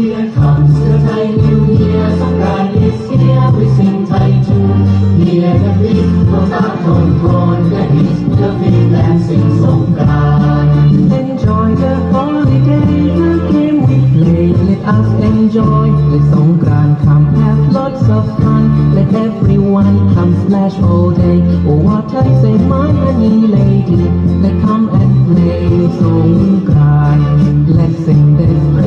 Here comes the tide, new year, Songkran is here, we sing Thai tune. Hear the beat, goes out on corn, the heat, the Finland sing Songkran. Enjoy the holiday, the game we play, let us enjoy. Let Songkran come, have lots of fun, let everyone come splash all day. Oh, what I say, my honey lady, let come and play Songkran. Let's sing this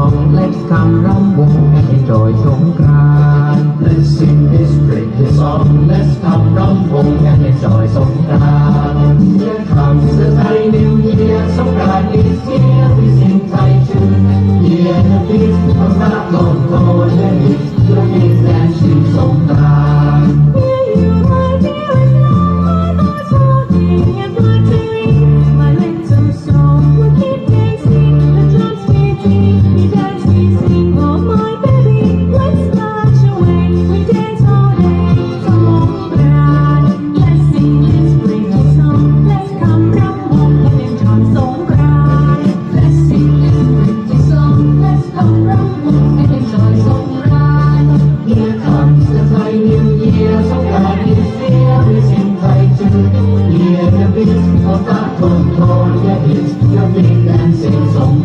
song let's come รำวง enjoy สงกราน let's sing this great song let's come รำวง enjoy สงกราน here comes the Thai New Year สงกราน is here we sing Thai tune year the beat comes not long gone and it's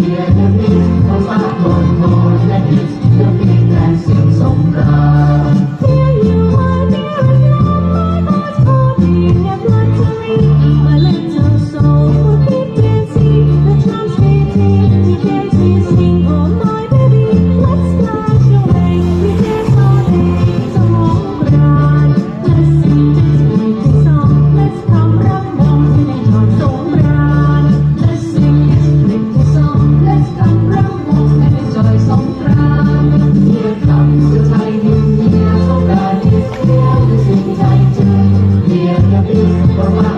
you. Oh. a